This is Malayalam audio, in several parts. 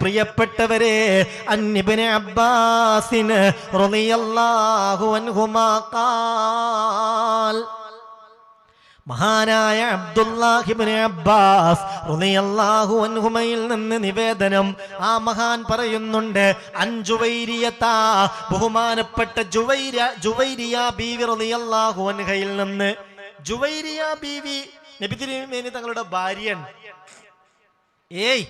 പ്രിയപ്പെട്ടവരെ അന്നിബിന് അബ്ബാസിന് മഹാനായ അബ്ദുല്ലാഹിബിന് അബ്ബാസ് അൻഹുമയിൽ നിന്ന് നിവേദനം ആ മഹാൻ പറയുന്നുണ്ട് അഞ്ചുവൈരിയത്താ ബഹുമാനപ്പെട്ട ജുവൈര ജുവൈരിയ ബീവി റളിയല്ലാഹു അൻഹയിൽ നിന്ന്. ജുവൈരിയ ബീവി നബി തിരുമേനി തങ്ങളുടെ ഭാര്യൻ ഏയ്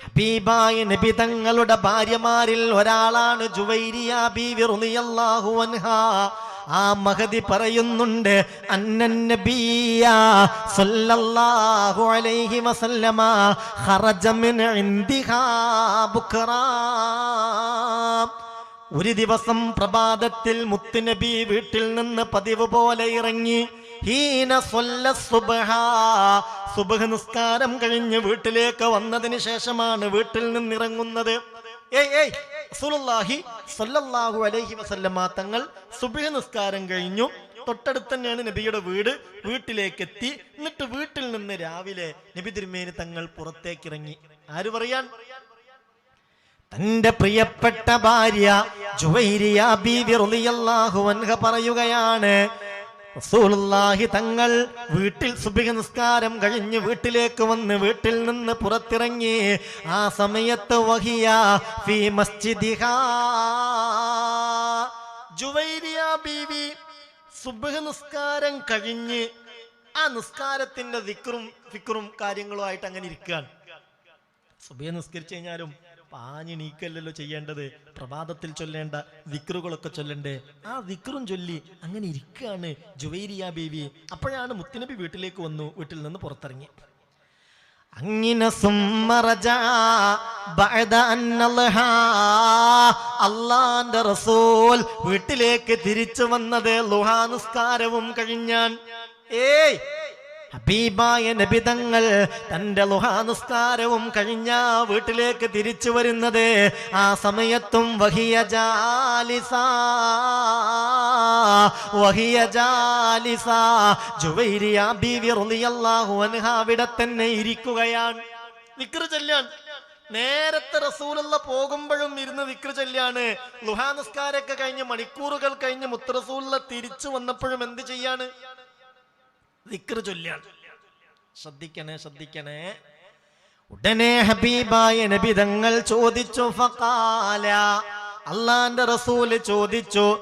ഹബീബായ നബി തങ്ങളുടെ ഭാര്യമാരിൽ ഒരാളാണ് ജുവൈരിയ ബീവി ആ മഹതി പറയുന്നുണ്ട് അന്നൻ ഒരു ദിവസം പ്രഭാതത്തിൽ മുത്തുനബി വീട്ടിൽ നിന്ന് പതിവ് പോലെ ഇറങ്ങി ഹീന സുബ്ഹ. നിസ്കാരം കഴിഞ്ഞ് വീട്ടിലേക്ക് വന്നതിന് ശേഷമാണ് വീട്ടിൽ നിന്ന് ഇറങ്ങുന്നത് അലൈഹി തങ്ങൾ സുബിഹ നിസ്കാരം കഴിഞ്ഞു. തൊട്ടടുത്ത് തന്നെയാണ് നബിയുടെ വീട്. വീട്ടിലേക്ക് എത്തി എന്നിട്ട് വീട്ടിൽ നിന്ന് രാവിലെ നബി തിരുമേനി തങ്ങൾ പുറത്തേക്ക് ഇറങ്ങി ആര് പറയാൻ? തന്റെ പ്രിയപ്പെട്ട ഭാര്യ ജുവൈരിയ ബീവി റളിയല്ലാഹു അൻഹ പറയുകയാണ് റസൂലുള്ളാഹി തങ്ങൾ വീട്ടിൽ സുബിക നിസ്കാരം കഴിഞ്ഞ് വീട്ടിലേക്ക് വന്ന് വീട്ടിൽ നിന്ന് പുറത്തിറങ്ങി ആ സമയത്ത് വഹിയ ഫീ ജുവൈരിയ ബീവി സുബിക നിസ്കാരം കഴിഞ്ഞ് ആ നിസ്കാരത്തിന്റെ ദിക്റും ഫിക്റും കാര്യങ്ങളുമായിട്ട് അങ്ങനെ ഇരിക്കുകയാണ്. സുബയെ നിസ്കരിച്ചു കഴിഞ്ഞാലും പാഞ്ഞ് നീക്കല്ലല്ലോ ചെയ്യേണ്ടത്. പ്രഭാതത്തിൽ ചൊല്ലേണ്ട വിക്രുകളൊക്കെ ചൊല്ലണ്ടേ. ആ വിക്രും ചൊല്ലി അങ്ങനെ ഇരിക്കുകയാണ് ജുവൈരിയ ബേബി. അപ്പോഴാണ് മുത്തുനബി വീട്ടിലേക്ക് വന്നു വീട്ടിൽ നിന്ന് പുറത്തിറങ്ങി. അങ്ങിന അള്ളാന്റെ റസൂൽ വീട്ടിലേക്ക് തിരിച്ചു വന്നത് ലുഹാ നിസ്കാരവും കഴിഞ്ഞാൻ. ഏയ് ഹബീബായ നബിതങ്ങൾ തന്റെ ലുഹാനുസ്കാരവും കഴിഞ്ഞ വീട്ടിലേക്ക് തിരിച്ചു വരുന്നത്. ആ സമയത്തും വഹിയ ജാലിസ വഹിയ ജാലിസ. ജുവൈരിയ ബീവി റളിയല്ലാഹു അൻഹ അവിടെ തന്നെ ഇരിക്കുകയാണ്. വിക്ർ ചെല്ലാൻ നേരത്തെ റസൂലുള്ള പോകുമ്പോഴും ഇരുന്ന് വിക്ര ചൊല്ലാണ് ലുഹാനുസ്കാരൊക്കെ കഴിഞ്ഞ് മണിക്കൂറുകൾ കഴിഞ്ഞ് മുത്തറസൂലുള്ള തിരിച്ചു വന്നപ്പോഴും എന്ത് ചെയ്യാണ്? ചൊല്ലാണ് ശ്രദ്ധിക്കണേ ശ്രദ്ധിക്കണേ. ഉടനെ ഹബീബായ നബിതങ്ങൾ ചോദിച്ചു ഫഖാല അള്ളാന്റെ റസൂൽ ചോദിച്ചു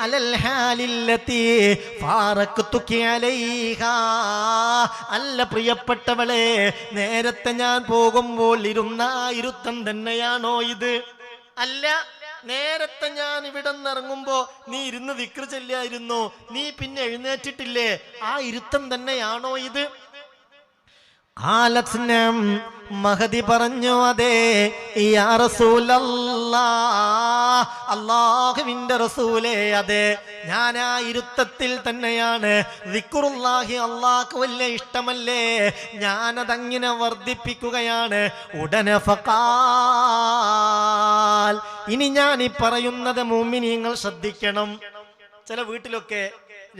അലൽ അല്ല പ്രിയപ്പെട്ടവളെ നേരത്തെ ഞാൻ പോകുമ്പോൾ ഇരുന്നായിരുത്തം തന്നെയാണോ ഇത്? അല്ല. നേരത്തെ ഞാൻ ഇവിടെ ഇറങ്ങുമ്പോ നീ ഇരുന്ന് വിക്ര ചെല്ലായിരുന്നു നീ പിന്നെ എഴുന്നേറ്റിട്ടില്ലേ? ആ ഇരുത്തം തന്നെയാണോ ഇത്? ആലസ്നം മഹതി പറഞ്ഞു അതെ അള്ളാഹുവിന്റെ റസൂലേ അതെ ഞാൻ ആ ഇരുത്തത്തിൽ തന്നെയാണ്. വിക്കുറുല്ലാഹി അള്ളാഹ് വലിയ ഇഷ്ടമല്ലേ? ഞാനതങ്ങനെ വർദ്ധിപ്പിക്കുകയാണ്. ഉടനെ ഫക്കാൽ ഇനി ഞാൻ ഈ പറയുന്നത് മുമ്മിനിങ്ങൾ ശ്രദ്ധിക്കണം. ചില വീട്ടിലൊക്കെ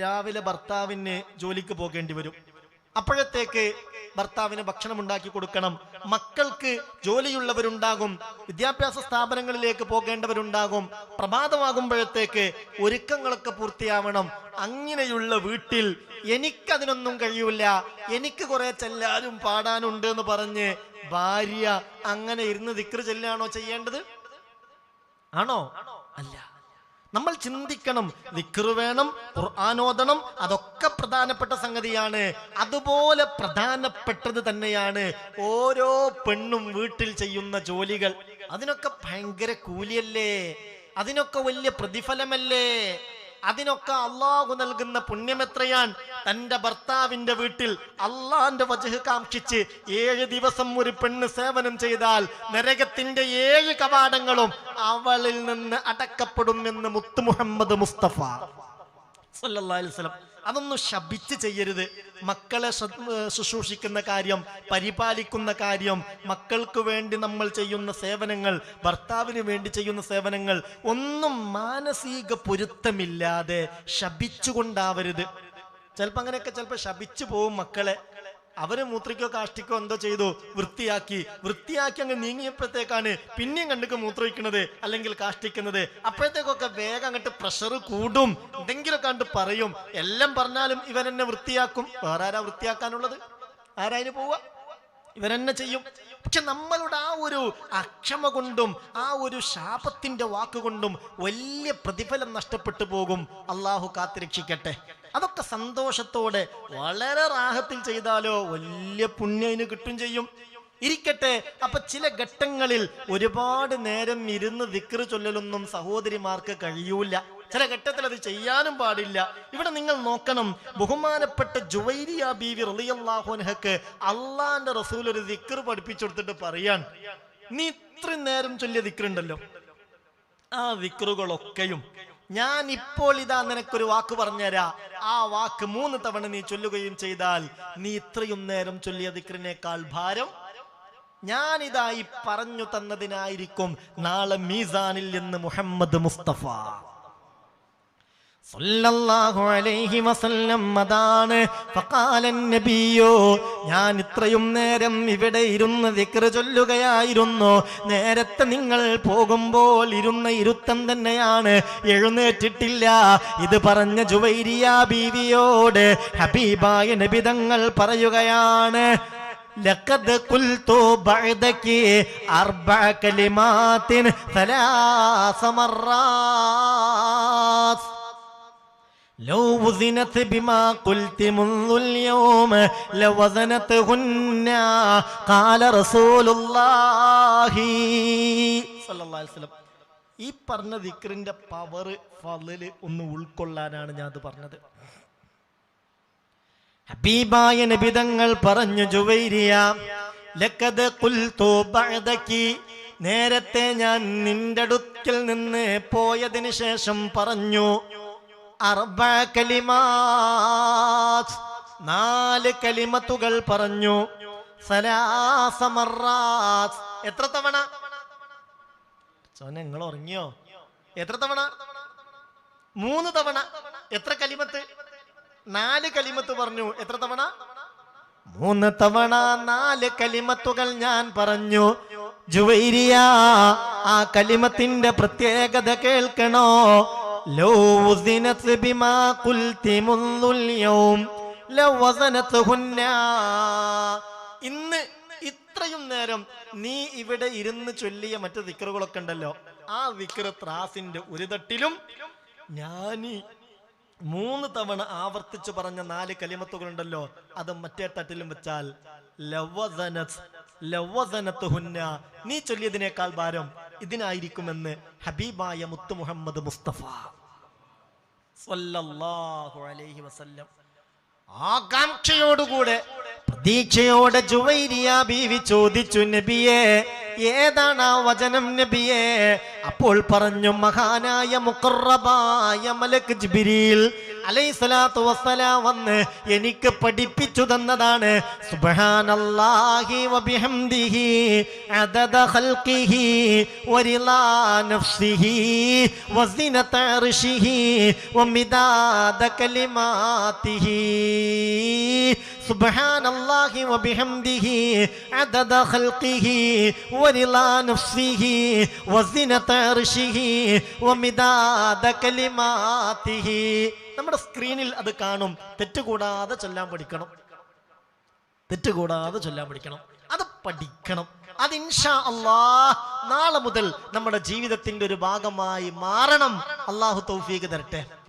രാവിലെ ഭർത്താവിന് ജോലിക്ക് പോകേണ്ടി വരും. അപ്പോഴത്തേക്ക് ഭർത്താവിന് ഭക്ഷണം ഉണ്ടാക്കി കൊടുക്കണം. മക്കൾക്ക് ജോലിയുള്ളവരുണ്ടാകും. വിദ്യാഭ്യാസ സ്ഥാപനങ്ങളിലേക്ക് പോകേണ്ടവരുണ്ടാകും. പ്രഭാതമാകുമ്പോഴത്തേക്ക് ഒരുക്കങ്ങളൊക്കെ പൂർത്തിയാവണം. അങ്ങനെയുള്ള വീട്ടിൽ എനിക്കതിനൊന്നും കഴിയൂല. എനിക്ക് കുറെ ചെല്ലാനും പാടാനുണ്ട് എന്ന് പറഞ്ഞ് ഭാര്യ അങ്ങനെ ഇരുന്ന് ദിക്ർ ചെല്ലാണോ ചെയ്യേണ്ടത്? ആണോ? അല്ല. നമ്മൾ ചിന്തിക്കണം നിക്കറു വേണം ഖുർആാനോദണം അതൊക്കെ പ്രധാനപ്പെട്ട സംഗതിയാണ്. അതുപോലെ പ്രധാനപ്പെട്ടത് തന്നെയാണ് ഓരോ പെണ്ണും വീട്ടിൽ ചെയ്യുന്ന ജോലികൾ. അതിനൊക്കെ ഭയങ്കര കൂലിയല്ലേ? അതിനൊക്കെ വലിയ പ്രതിഫലമല്ലേ? അതിനൊക്കെ അള്ളാഹു നൽകുന്ന പുണ്യം എത്രയാണ്? തന്റെ ഭർത്താവിന്റെ വീട്ടിൽ അള്ളാന്റെ വജഹ് കാക്ഷിച്ച് ഏഴ് ദിവസം ഒരു പെണ്ണ് സേവനം ചെയ്താൽ നരകത്തിന്റെ ഏഴ് കവാടങ്ങളും അവളിൽ നിന്ന് അടക്കപ്പെടും എന്ന് മുത്തു മുഹമ്മദ് മുസ്തഫ. വസല്ലം. അതൊന്നും ശപിച്ച് ചെയ്യരുത്. മക്കളെ ശുശ്രൂഷിക്കുന്ന കാര്യം പരിപാലിക്കുന്ന കാര്യം മക്കൾക്ക് വേണ്ടി നമ്മൾ ചെയ്യുന്ന സേവനങ്ങൾ ഭർത്താവിന് വേണ്ടി ചെയ്യുന്ന സേവനങ്ങൾ ഒന്നും മാനസിക പൊരുത്തമില്ലാതെ ശപിച്ചുകൊണ്ടാവരുത്. ചിലപ്പോൾ അങ്ങനെയൊക്കെ ചിലപ്പോൾ ശപിച്ചു പോവും മക്കളെ. അവർ മൂത്രിക്കോ കാഷ്ടിക്കോ എന്തോ ചെയ്തു വൃത്തിയാക്കി. വൃത്തിയാക്കി അങ്ങ് നീങ്ങിയപ്പോഴത്തേക്കാണ് പിന്നെയും കണ്ടിക്ക് മൂത്രയിക്കുന്നത് അല്ലെങ്കിൽ കാഷ്ടിക്കുന്നത്. അപ്പോഴത്തേക്കൊക്കെ വേഗം അങ്ങോട്ട് പ്രഷർ കൂടും. എന്തെങ്കിലും കണ്ട് പറയും. എല്ലാം പറഞ്ഞാലും ഇവൻ എന്നെ വൃത്തിയാക്കും. വേറെ ആരാ വൃത്തിയാക്കാനുള്ളത്? ആരായാലും പോവുക? ഇവരെന്നെ ചെയ്യും. പക്ഷെ നമ്മളുടെ ആ ഒരു അക്ഷമ കൊണ്ടും ആ ഒരു ശാപത്തിന്റെ വാക്കുകൊണ്ടും വലിയ പ്രതിഫലം നഷ്ടപ്പെട്ടു പോകും. അള്ളാഹു കാത്തിരക്ഷിക്കട്ടെ. അതൊക്കെ സന്തോഷത്തോടെ വളരെ റാഹത്തിൽ ചെയ്താലോ വലിയ പുണ്യന് കിട്ടും ചെയ്യും. ഇരിക്കട്ടെ അപ്പൊ ചില ഘട്ടങ്ങളിൽ ഒരുപാട് നേരം ഇരുന്ന് ദിക്റ് ചൊല്ലലൊന്നും സഹോദരിമാർക്ക് കഴിയൂല. ചില ഘട്ടത്തിൽ അത് ചെയ്യാനും പാടില്ല. ഇവിടെ നിങ്ങൾ നോക്കണം ബഹുമാനപ്പെട്ട ജുവൈരിയ ബീവി റളിയല്ലാഹുൻഹക്ക് അള്ളാന്റെ റസൂൽ ഒരു ദിക്ർ പഠിപ്പിച്ചു കൊടുത്തിട്ട് പറയാൻ നീ ഇത്രയും നേരം ചൊല്ലിയ ദിക്റുണ്ടല്ലോ ആ വിക്റുകളൊക്കെയും ഞാൻ ഇപ്പോൾ ഇതാ നിനക്കൊരു വാക്ക് പറഞ്ഞുതരാ. ആ വാക്ക് മൂന്ന് തവണ നീ ചൊല്ലുകയും ചെയ്താൽ നീ ഇത്രയും നേരം ചൊല്ലിയ ദിക്രിനേക്കാൾ ഭാരം ഞാനിതായി പറഞ്ഞു തന്നതിനായിരിക്കും നാളെ മീസാനിൽ എന്ന് മുഹമ്മദ് മുസ്തഫ. അതാണ് ഫഖാലൻ നബിയോ ഞാൻ ഇത്രയും നേരം ഇവിടെ ഇരുന്ന് ദിക്ർ ചൊല്ലുകയായിരുന്നു നേരത്തെ നിങ്ങൾ പോകുമ്പോൾ ഇരുന്ന ഇരുത്തം തന്നെയാണ് എഴുന്നേറ്റിട്ടില്ല ഇത് പറഞ്ഞ ജുവൈരിയ ബീവിയോട് ഹബീബായ നബി തങ്ങൾ പറയുകയാണ് لقد قلت بعدك أربع كلمات ثلاث مرات لو وزنت بما قلت منذ اليوم لوزنتهن قال رسول الله صلى الله عليه وسلم ഈ പറഞ്ഞ ദിക്റിന്റെ പവർ ഫലില് ഒന്ന് ഉൾക്കൊള്ളാനാണ് ഞാൻ അത് പറഞ്ഞത് ഹബീബായ നബിതങ്ങൾ പറഞ്ഞു ജുവൈരിയ ലക്കത് ഖുൽതു ബഅദകി നേരത്തെ ഞാൻ നിന്റെ അടുക്കൽ നിന്ന് പോയതിന് ശേഷം പറഞ്ഞു അർബ കലിമാത് നാല് കലിമത്തുകൾ പറഞ്ഞു. സലാസ മറാത്ത്. എത്ര തവണ? നിങ്ങൾ ഉറങ്ങിയോ? എത്ര തവണ? മൂന്ന് തവണ. എത്ര കലിമത്ത്? നാല് കലിമത്ത് പറഞ്ഞു. എത്ര തവണ? മൂന്ന് തവണ നാല് കലിമത്തുകൾ ഞാൻ പറഞ്ഞു. ജുവൈരിയ ആ കലിമത്തിന്റെ പ്രത്യേകത കേൾക്കണോ? ലോ بما قلت ഖുൽതി اليوم ലവസനതുഹുന്ന ഇന്ന് ഇത്രയും നേരം നീ ഇവിടെ ഇരുന്ന് ചൊല്ലിയ മറ്റു ദിക്കറുകളൊക്കെ ഉണ്ടല്ലോ. ആ ദിക്കർ ത്രാസിന്റെ ഒരു തട്ടിലും ഞാനീ മൂന്ന് തവണ ആവർത്തിച്ചു പറഞ്ഞ നാല് കലിമത്തുകളുണ്ടല്ലോ. അത് മറ്റേ തട്ടിലും വെച്ചാൽ ലവ്വസനത്ത് ഹുന്ന നീ ചൊല്ലിയതിനേക്കാൾ ഭാരം ഇതിനായിരിക്കുമെന്ന് ഹബീബായ മുത്തു മുഹമ്മദ് മുസ്തഫ ആകാംക്ഷയോടുകൂടെ പ്രതീക്ഷയോടെ ചോദിച്ചു നബിയെ ഏതാണ് ആ വചനം നബിയെ? അപ്പോൾ പറഞ്ഞു മഹാനായ മുക്കറബായ മലക്ക് ജിബിരിയിൽ അലൈസലാത്തു വസ്സലാ വന്ന് എനിക്ക് പഠിപ്പിച്ചു തന്നതാണ്. സുബ്ഹാനല്ലാഹി വബിഹംദിഹി അദദ ഖൽഖിഹി വരിലാ നഫ്സിഹി വസിനത അർശിഹി വമിദാദ കലിമാതിഹി സുബ്ഹാനല്ലാഹി വബിഹംദിഹി അദദ ഖൽഖിഹി ورضا نفسه وزنة عرشه ومداد كلماته നമ്മുടെ സ്ക്രീനിൽ അത് കാണും തെറ്റുകൂടാതെ ചൊല്ലാൻ പഠിക്കണം തെറ്റുകൂടാതെ ചൊല്ലാൻ പഠിക്കണം അത് പഠിക്കണം അത് ഇൻഷാ അള്ളാഹ് നാളെ മുതൽ നമ്മുടെ ജീവിതത്തിന്റെ ഒരു ഭാഗമായി മാറണം അള്ളാഹു തൗഫീഖ് തരട്ടെ